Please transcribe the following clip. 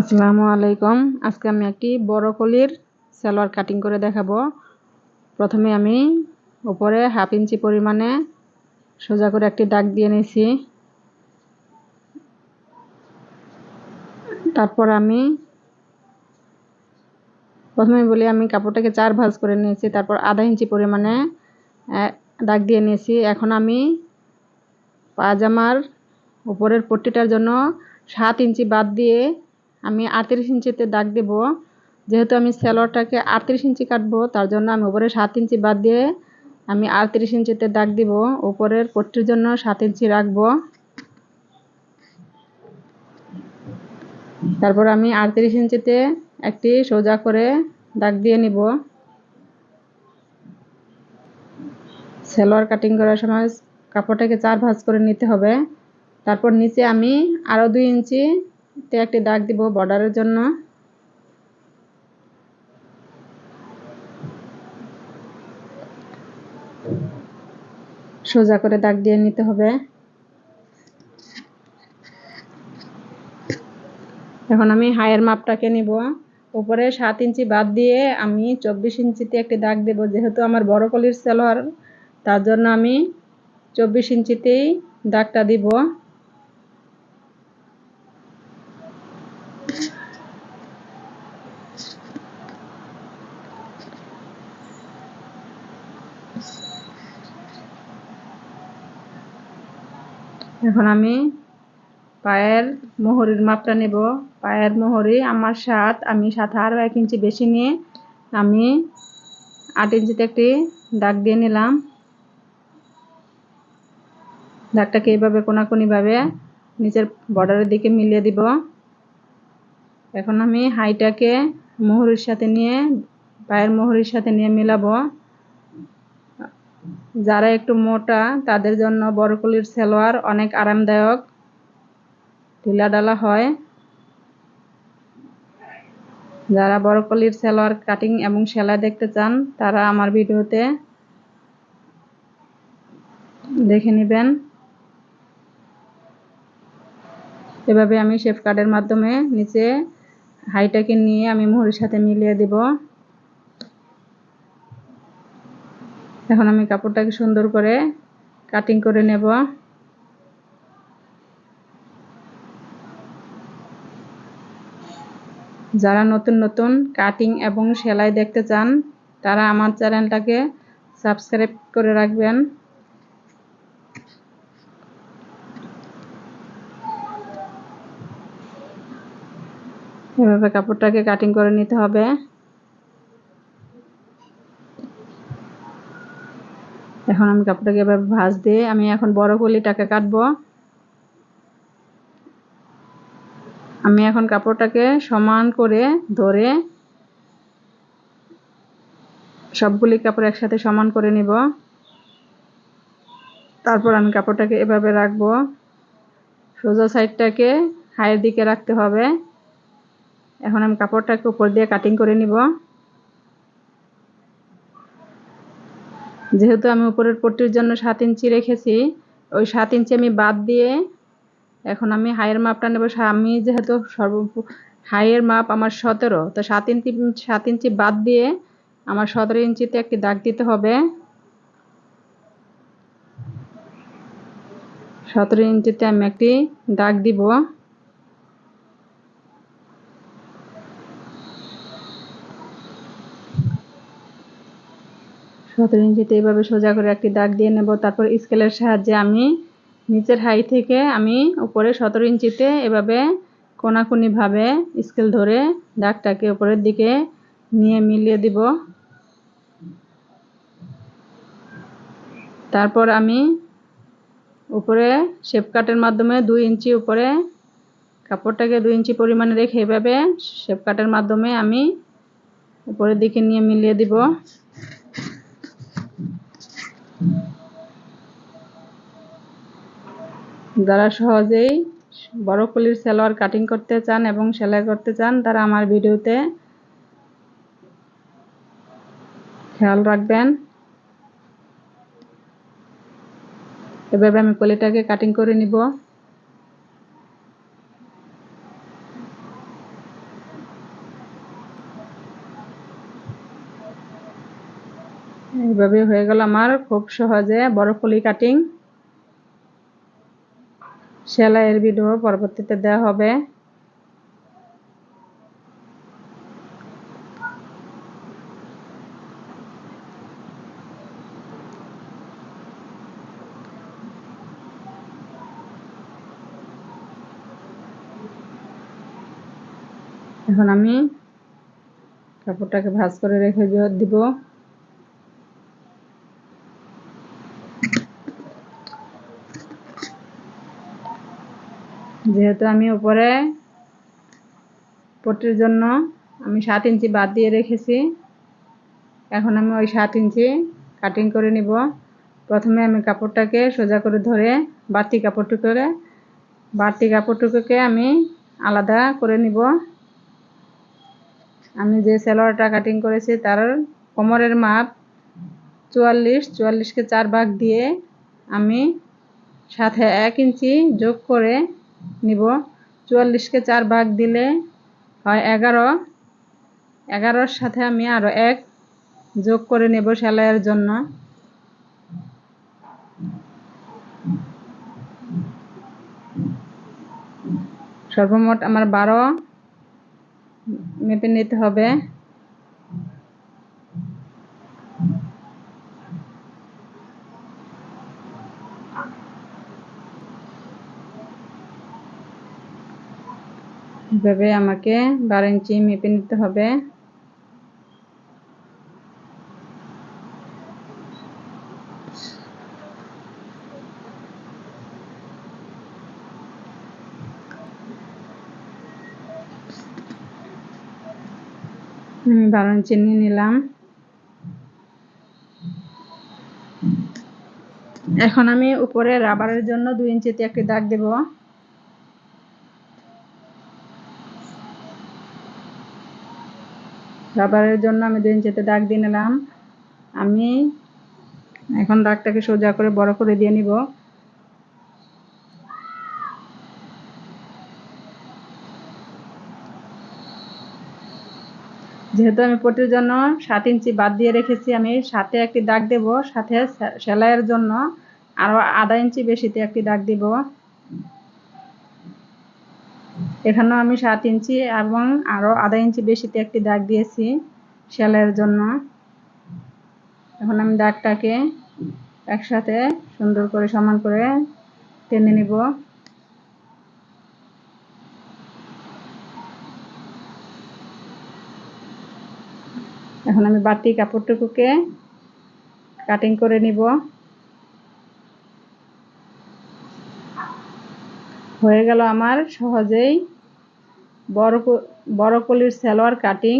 আসসালামু আলাইকুম। আজকে আমি একটি বড় কলির সালোয়ার কাটিং করে দেখাবো। প্রথমে আমি উপরে হাফ ইঞ্চি পরিমাণে সোজা করে একটি দাগ দিয়ে নিয়েছি। তারপর আমি প্রথমে বলি আমি কাপড়টাকে চার ভাঁজ করে নিয়েছি, তারপর আধা ইঞ্চি পরিমাণে দাগ দিয়ে নিয়েছি। এখন আমি পাজামার উপরের পট্টিটার জন্য সাত ইঞ্চি বাদ দিয়ে আমি আটত্রিশ ইঞ্চিতে দাগ দেব। যেহেতু আমি স্যালোয়ারটাকে আটত্রিশ ইঞ্চি কাটবো, তার জন্য আমি উপরে সাত ইঞ্চি বাদ দিয়ে আমি আটত্রিশ ইঞ্চিতে দাগ দিব। উপরের পট্টির জন্য সাত ইঞ্চি রাখব। তারপর আমি আটত্রিশ ইঞ্চিতে একটি সোজা করে দাগ দিয়ে নিব। সেলোয়ার কাটিং করার সময় কাপড়টাকে চার ভাঁজ করে নিতে হবে। তারপর নিচে আমি আরও দুই ইঞ্চি তে একটি দাগ দিব বর্ডারের জন্য। সোজা করে দাগ দিয়ে নিতে হবে। এখন আমি হায়ের মাপটাকে নিব। উপরে সাত ইঞ্চি বাদ দিয়ে আমি চব্বিশ ইঞ্চিতে একটি দাগ দেব। যেহেতু আমার বড় কলির সেলোয়ার, তার জন্য আমি চব্বিশ ইঞ্চিতেই দাগটা দিব। এখন আমি পায়ের মোহরির মাপটা নেব। পায়ের মোহরি আমার সাত, আমি সাথে আরও এক ইঞ্চি বেশি নিয়ে আমি আট ইঞ্চিতে একটি দাগ দিয়ে নিলাম। দাগটাকে এইভাবে কোনাকুনিভাবে নিচের বর্ডারের দিকে মিলিয়ে দিব। এখন আমি হাইটাকে মোহরির সাথে নিয়ে, পায়ের মোহরির সাথে নিয়ে মিলাবো। যারা একটু মোটা, তাদের জন্য বড়কলির সালোয়ার অনেক আরামদায়ক। ঢিলাঢালা হয়। যারা বড়কলির সালোয়ার কাটিং এবং সেলাই দেখতে চান, তারা আমার ভিডিওতে দেখে নেবেন। এভাবে আমি শেফ কার্ডের মাধ্যমে নিচে হাইটাকে নিয়ে আমি মোহরের সাথে মিলিয়ে দিব। এখন আমি কাপড়টাকে সুন্দর করে কাটিং করে নেব। যারা নতুন নতুন কাটিং এবং সেলাই দেখতে চান, তারা আমার চ্যানেলটাকে সাবস্ক্রাইব করে রাখবেন। এভাবে কাপড়টাকে কাটিং করে নিতে হবে। এখন আমি কাপড়টাকে এভাবে ভাঁজ দিয়ে আমি এখন বড় কলিটাকে কাটবো। আমি এখন কাপড়টাকে সমান করে ধরে সবগুলি কাপড় একসাথে সমান করে নিব। তারপর আমি কাপড়টাকে এভাবে রাখব। সোজা সাইডটাকে হায়ের দিকে রাখতে হবে। এখন আমি কাপড়টাকে উপর দিয়ে কাটিং করে নিব। যেহেতু আমি উপরের পট্টির জন্য সাত ইঞ্চি রেখেছি, ওই সাত ইঞ্চি আমি বাদ দিয়ে এখন আমি হাইয়ের মাপটা নেব। আমি যেহেতু সর্ব হাইয়ের মাপ আমার সতেরো, তো সাত ইঞ্চি সাত ইঞ্চি বাদ দিয়ে আমার সতেরো ইঞ্চিতে একটি দাগ দিতে হবে। সতেরো ইঞ্চিতে আমি একটি দাগ দিব। সতেরো ইঞ্চিতে এইভাবে সোজা করে একটি দাগ দিয়ে নেব। তারপর স্কেলের সাহায্যে আমি নিচের হাই থেকে আমি উপরে সতেরো ইঞ্চিতে এভাবে কোনাকুনিভাবে স্কেল ধরে দাগটাকে উপরের দিকে নিয়ে মিলিয়ে দিব। তারপর আমি উপরে শেপ কাটের মাধ্যমে দুই ইঞ্চি উপরে কাপড়টাকে দুই ইঞ্চি পরিমাণে রেখে এভাবে শেপ কাটের মাধ্যমে আমি উপরের দিকে নিয়ে মিলিয়ে দিব। যারা সহজেই বড় কুলির সালোয়ার কাটিং করতে চান এবং সেলাই করতে চান, তারা আমার ভিডিওতে খেয়াল রাখবেন। এভাবে আমি কলিটাকে কাটিং করে নিব। এইভাবে হয়ে গেল আমার খুব সহজে বড় কলি কাটিং সেলাইয়ের ভিডিও পরবর্তীতে দেওয়া হবে। এখন আমি কাপড়টাকে ভাঁজ করে রেখে দিব। যেহেতু আমি উপরে পটির জন্য আমি সাত ইঞ্চি বাদ দিয়ে রেখেছি, এখন আমি ওই সাত ইঞ্চি কাটিং করে নিব। প্রথমে আমি কাপড়টাকে সোজা করে ধরে বাড়তি কাপড়টুকুরে বাড়তি কাপড়টুকুকে আমি আলাদা করে নিব। আমি যে সেলোয়ারটা কাটিং করেছি তার কোমরের মাপ চুয়াল্লিশ, চুয়াল্লিশকে চার ভাগ দিয়ে আমি সাথে এক ইঞ্চি যোগ করে নিব। চুয়াল্লিশকে চার ভাগ দিলে হয় এগারো। এগারোর সাথে আমি আরও এক যোগ করে নেব সেলাইয়ের জন্য। সর্বমোট আমার বারো। মেপে নিতে হবে। এভাবে আমাকে বারো ইঞ্চি মেপে নিতে হবে। আমি বারো ইঞ্চি নিয়ে নিলাম। এখন আমি উপরে রাবারের জন্য দুই ইঞ্চিতে একটি দাগ দেব। রাবারের জন্য আমি দুই ইঞ্চিতে দাগ দিয়ে নিলাম। আমি এখন দাগটাকে সোজা করে বড় করে দিয়ে নিব। যেহেতু আমি পটির জন্য সাত ইঞ্চি বাদ দিয়ে রেখেছি, আমি সাথে একটি দাগ দেব, সাথে সেলাইয়ের জন্য আরও আধা ইঞ্চি বেশিতে একটি দাগ দিব। এখানেও আমি সাত ইঞ্চি এবং আরও আধা ইঞ্চি বেশিতে একটি দাগ দিয়েছি সেলাইয়ের জন্য। এখন আমি দাগটাকে একসাথে সুন্দর করে সমান করে টেনে নিব। এখন আমি বাড়তি কাপড়টুকুকে কাটিং করে নিব। হয়ে গেল আমার সহজেই বড় কলির সালোয়ার কাটিং